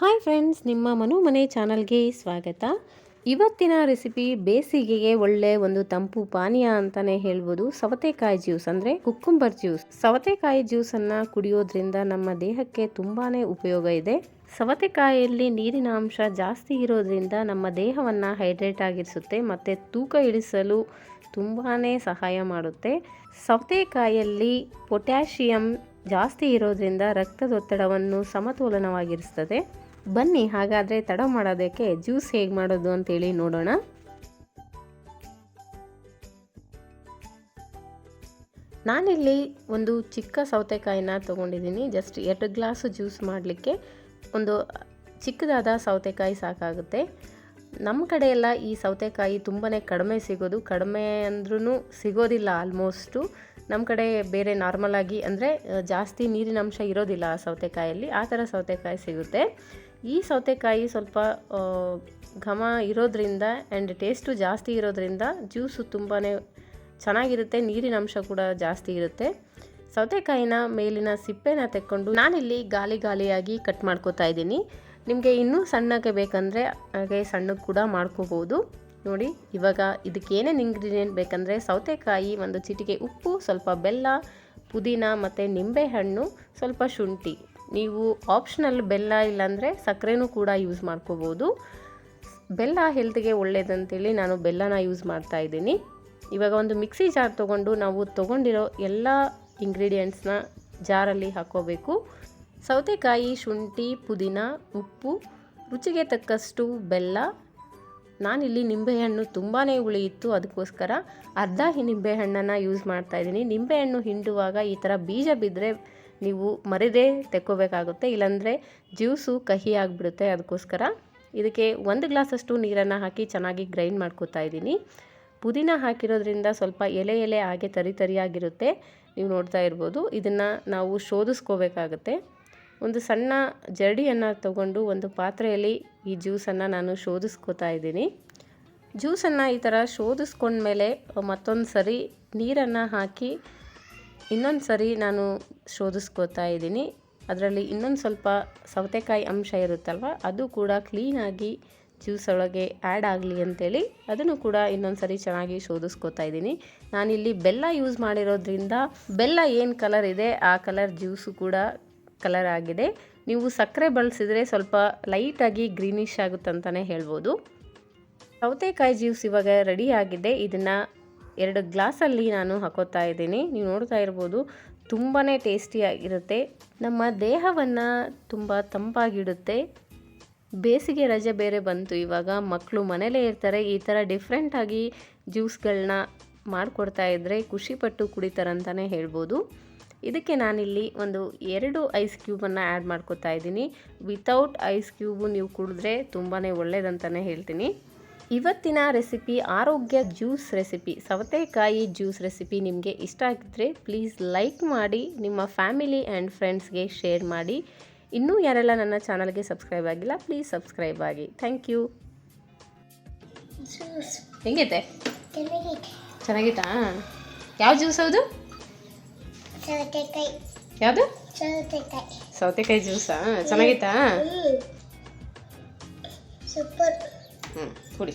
Hi friends ನಿಮ್ಮ ಮನು ಮನೆ ಚಾನಲ್ಗೆ ಸ್ವಾಗತ. ಇವತ್ತಿನ ರೆಸಿಪಿ ಬೇಸಿಗೆಗೆ ಒಳ್ಳೆ ಒಂದು ತಂಪು ಪಾನೀಯ ಅಂತಾನೆ ಹೇಳ್ಬೋದು. ಸವತೆಕಾಯಿ ಜ್ಯೂಸ್ ಅಂದರೆ ಕುಕ್ಕುಂಬರ್ ಜ್ಯೂಸ್. ಸವತೆಕಾಯಿ ಜ್ಯೂಸನ್ನು ಕುಡಿಯೋದ್ರಿಂದ ನಮ್ಮ ದೇಹಕ್ಕೆ ತುಂಬಾ ಉಪಯೋಗ ಇದೆ. ಸವತೆಕಾಯಿಯಲ್ಲಿ ನೀರಿನ ಅಂಶ ಜಾಸ್ತಿ ಇರೋದ್ರಿಂದ ನಮ್ಮ ದೇಹವನ್ನು ಹೈಡ್ರೇಟ್ ಆಗಿರಿಸುತ್ತೆ, ಮತ್ತು ತೂಕ ಇಳಿಸಲು ತುಂಬಾ ಸಹಾಯ ಮಾಡುತ್ತೆ. ಸವತೆಕಾಯಲ್ಲಿ ಪೊಟ್ಯಾಷಿಯಂ ಜಾಸ್ತಿ ಇರೋದ್ರಿಂದ ರಕ್ತದೊತ್ತಡವನ್ನು ಸಮತೋಲನವಾಗಿರಿಸ್ತದೆ. ಬನ್ನಿ, ಹಾಗಾದರೆ ತಡ ಮಾಡೋದಕ್ಕೆ ಜ್ಯೂಸ್ ಹೇಗೆ ಮಾಡೋದು ಅಂತೇಳಿ ನೋಡೋಣ. ನಾನಿಲ್ಲಿ ಒಂದು ಚಿಕ್ಕ ಸೌತೆಕಾಯಿನ ತೊಗೊಂಡಿದ್ದೀನಿ. ಜಸ್ಟ್ ಎರಡು ಗ್ಲಾಸು ಜ್ಯೂಸ್ ಮಾಡಲಿಕ್ಕೆ ಒಂದು ಚಿಕ್ಕದಾದ ಸೌತೆಕಾಯಿ ಸಾಕಾಗುತ್ತೆ. ನಮ್ಮ ಕಡೆ ಎಲ್ಲ ಈ ಸೌತೆಕಾಯಿ ತುಂಬಾ ಕಡಿಮೆ ಸಿಗೋದು. ಕಡಿಮೆ ಅಂದ್ರೂ ಸಿಗೋದಿಲ್ಲ ಆಲ್ಮೋಸ್ಟು. ನಮ್ಮ ಕಡೆ ಬೇರೆ ನಾರ್ಮಲ್ ಆಗಿ ಅಂದರೆ, ಜಾಸ್ತಿ ನೀರಿನ ಅಂಶ ಇರೋದಿಲ್ಲ ಆ ಸೌತೆಕಾಯಲ್ಲಿ. ಆ ಥರ ಸೌತೆಕಾಯಿ ಸಿಗುತ್ತೆ. ಈ ಸೌತೆಕಾಯಿ ಸ್ವಲ್ಪ ಘಮ ಇರೋದ್ರಿಂದ ಆ್ಯಂಡ್ ಟೇಸ್ಟು ಜಾಸ್ತಿ ಇರೋದ್ರಿಂದ ಜ್ಯೂಸು ತುಂಬಾ ಚೆನ್ನಾಗಿರುತ್ತೆ, ನೀರಿನ ಅಂಶ ಕೂಡ ಜಾಸ್ತಿ ಇರುತ್ತೆ. ಸೌತೆಕಾಯಿನ ಮೇಲಿನ ಸಿಪ್ಪೆನ ತೆಕ್ಕೊಂಡು ನಾನಿಲ್ಲಿ ಗಾಲಿ ಗಾಲಿಯಾಗಿ ಕಟ್ ಮಾಡ್ಕೋತಾ ಇದ್ದೀನಿ. ನಿಮಗೆ ಇನ್ನೂ ಸಣ್ಣಕ್ಕೆ ಬೇಕಂದರೆ ಹಾಗೆ ಸಣ್ಣಕ್ಕೆ ಕೂಡ ಮಾಡ್ಕೋಬೋದು. ನೋಡಿ, ಇವಾಗ ಇದಕ್ಕೆ ಏನೇನು ಇಂಗ್ರೀಡಿಯೆಂಟ್ ಬೇಕಂದರೆ ಸೌತೆಕಾಯಿ ಒಂದು ಚಿಟಿಕೆ ಉಪ್ಪು, ಸ್ವಲ್ಪ ಬೆಲ್ಲ, ಪುದೀನ ಮತ್ತು ನಿಂಬೆಹಣ್ಣು, ಸ್ವಲ್ಪ ಶುಂಠಿ. ನೀವು ಆಪ್ಷನಲ್ ಬೆಲ್ಲ ಇಲ್ಲಾಂದರೆ ಸಕ್ಕರೆನೂ ಕೂಡ ಯೂಸ್ ಮಾಡ್ಕೋಬೋದು. ಬೆಲ್ಲ ಹೆಲ್ತ್ಗೆ ಒಳ್ಳೇದಂತೇಳಿ ನಾನು ಬೆಲ್ಲನ ಯೂಸ್ ಮಾಡ್ತಾ ಇದ್ದೀನಿ. ಇವಾಗ ಒಂದು ಮಿಕ್ಸಿ ಜಾರ್ ತೊಗೊಂಡು ನಾವು ತೊಗೊಂಡಿರೋ ಎಲ್ಲ ಇಂಗ್ರೀಡಿಯೆಂಟ್ಸ್ನ ಜಾರಲ್ಲಿ ಹಾಕೋಬೇಕು. ಸೌತೆಕಾಯಿ, ಶುಂಠಿ, ಪುದೀನ, ಉಪ್ಪು, ರುಚಿಗೆ ತಕ್ಕಷ್ಟು ಬೆಲ್ಲ. ನಾನಿಲ್ಲಿ ನಿಂಬೆಹಣ್ಣು ತುಂಬಾ ಉಳಿಯಿತ್ತು ಅದಕ್ಕೋಸ್ಕರ ಅರ್ಧ ನಿಂಬೆಹಣ್ಣನ್ನು ಯೂಸ್ ಮಾಡ್ತಾ ಇದ್ದೀನಿ. ನಿಂಬೆಹಣ್ಣು ಹಿಂಡುವಾಗ ಈ ಥರ ಬೀಜ ಬಿದ್ದರೆ ನೀವು ಮರದೇ ತೆಕ್ಕೋಬೇಕಾಗುತ್ತೆ. ಇಲ್ಲಾಂದರೆ ಜ್ಯೂಸು ಕಹಿ ಆಗಿಬಿಡುತ್ತೆ ಅದಕ್ಕೋಸ್ಕರ. ಇದಕ್ಕೆ ಒಂದು ಗ್ಲಾಸಷ್ಟು ನೀರನ್ನು ಹಾಕಿ ಚೆನ್ನಾಗಿ ಗ್ರೈಂಡ್ ಮಾಡ್ಕೋತಾ ಇದ್ದೀನಿ. ಪುದೀನ ಹಾಕಿರೋದ್ರಿಂದ ಸ್ವಲ್ಪ ಎಲೆ ಎಲೆ ಹಾಗೆ ತರಿ ತರಿಯಾಗಿರುತ್ತೆ. ನೀವು ನೋಡ್ತಾ ಇರ್ಬೋದು. ಇದನ್ನು ನಾವು ಶೋಧಿಸ್ಕೋಬೇಕಾಗತ್ತೆ. ಒಂದು ಸಣ್ಣ ಜರಡಿಯನ್ನು ತಗೊಂಡು ಒಂದು ಪಾತ್ರೆಯಲ್ಲಿ ಈ ಜ್ಯೂಸನ್ನು ನಾನು ಶೋಧಿಸ್ಕೋತಾ ಇದ್ದೀನಿ. ಜ್ಯೂಸನ್ನು ಈ ಥರ ಶೋಧಿಸ್ಕೊಂಡ್ಮೇಲೆ ಮತ್ತೊಂದು ಸರಿ ನೀರನ್ನು ಹಾಕಿ ಇನ್ನೊಂದು ಸರಿ ನಾನು ಶೋಧಿಸ್ಕೋತಾ ಇದ್ದೀನಿ. ಅದರಲ್ಲಿ ಇನ್ನೊಂದು ಸ್ವಲ್ಪ ಸೌತೆಕಾಯಿ ಅಂಶ ಇರುತ್ತಲ್ವ, ಅದು ಕೂಡ ಕ್ಲೀನಾಗಿ ಜ್ಯೂಸ್ ಒಳಗೆ ಆ್ಯಡ್ ಆಗಲಿ ಅಂತೇಳಿ ಅದನ್ನು ಕೂಡ ಇನ್ನೊಂದು ಸರಿ ಚೆನ್ನಾಗಿ ಶೋಧಿಸ್ಕೋತಾ ಇದ್ದೀನಿ. ನಾನಿಲ್ಲಿ ಬೆಲ್ಲ ಯೂಸ್ ಮಾಡಿರೋದ್ರಿಂದ ಬೆಲ್ಲ ಏನು ಕಲರ್ ಇದೆ, ಆ ಕಲರ್ ಜ್ಯೂಸು ಕೂಡ ಕಲರ್ ಆಗಿದೆ. ನೀವು ಸಕ್ಕರೆ ಬಳಸಿದರೆ ಸ್ವಲ್ಪ ಲೈಟಾಗಿ ಗ್ರೀನಿಶ್ ಆಗುತ್ತಂತಲೇ ಹೇಳ್ಬೋದು. ಸೌತೆಕಾಯಿ ಜ್ಯೂಸ್ ಇವಾಗ ರೆಡಿ ಆಗಿದೆ, ಇದನ್ನು ಎರಡು ಗ್ಲಾಸಲ್ಲಿ ನಾನು ಹಾಕೋತಾ ಇದ್ದೀನಿ. ನೀವು ನೋಡ್ತಾ ಇರ್ಬೋದು ತುಂಬಾ ಟೇಸ್ಟಿಯಾಗಿರುತ್ತೆ. ನಮ್ಮ ದೇಹವನ್ನು ತುಂಬ ತಂಪಾಗಿಡುತ್ತೆ. ಬೇಸಿಗೆ ರಜೆ ಬೇರೆ ಬಂತು. ಇವಾಗ ಮಕ್ಕಳು ಮನೇಲೇ ಇರ್ತಾರೆ. ಈ ಥರ ಡಿಫ್ರೆಂಟಾಗಿ ಜ್ಯೂಸ್ಗಳನ್ನ ಮಾಡಿಕೊಡ್ತಾ ಇದ್ದರೆ ಖುಷಿಪಟ್ಟು ಕುಡಿತಾರಂತಲೇ ಹೇಳ್ಬೋದು. ಇದಕ್ಕೆ ನಾನಿಲ್ಲಿ ಒಂದು ಎರಡು ಐಸ್ ಕ್ಯೂಬನ್ನು ಆ್ಯಡ್ ಮಾಡ್ಕೋತಾ ಇದ್ದೀನಿ. ವಿತೌಟ್ ಐಸ್ ಕ್ಯೂಬು ನೀವು ಕುಡಿದ್ರೆ ತುಂಬಾ ಒಳ್ಳೇದಂತಲೇ ಹೇಳ್ತೀನಿ. ಇವತ್ತಿನ ರೆಸಿಪಿ ಆರೋಗ್ಯ ಜ್ಯೂಸ್ ರೆಸಿಪಿ. ಸವತೆಕಾಯಿ ಜ್ಯೂಸ್ ರೆಸಿಪಿ ನಿಮಗೆ ಇಷ್ಟ ಆಗಿದ್ದರೆ ಪ್ಲೀಸ್ ಲೈಕ್ ಮಾಡಿ ನಿಮ್ಮ ಫ್ಯಾಮಿಲಿ ಆ್ಯಂಡ್ ಫ್ರೆಂಡ್ಸ್ಗೆ ಶೇರ್ ಮಾಡಿ. ಇನ್ನೂ ಯಾರೆಲ್ಲ ನನ್ನ ಚಾನಲ್ಗೆ ಸಬ್ಸ್ಕ್ರೈಬ್ ಆಗಿಲ್ಲ ಪ್ಲೀಸ್ ಸಬ್ಸ್ಕ್ರೈಬ್ ಆಗಿ. Thank you. ಹೆಂಗೈತೆ? ಚೆನ್ನಾಗಿತ್ತಾ? ಯಾವ ಜ್ಯೂಸ್ ಹೌದು ಯಾವುದು? ಸೌತೆಕಾಯಿ. ಜ್ಯೂಸಾ? ಚೆನ್ನಾಗಿತ್ತಾ? ಸೂಪರ್. ಹ್ಞೂ ಕುಡಿ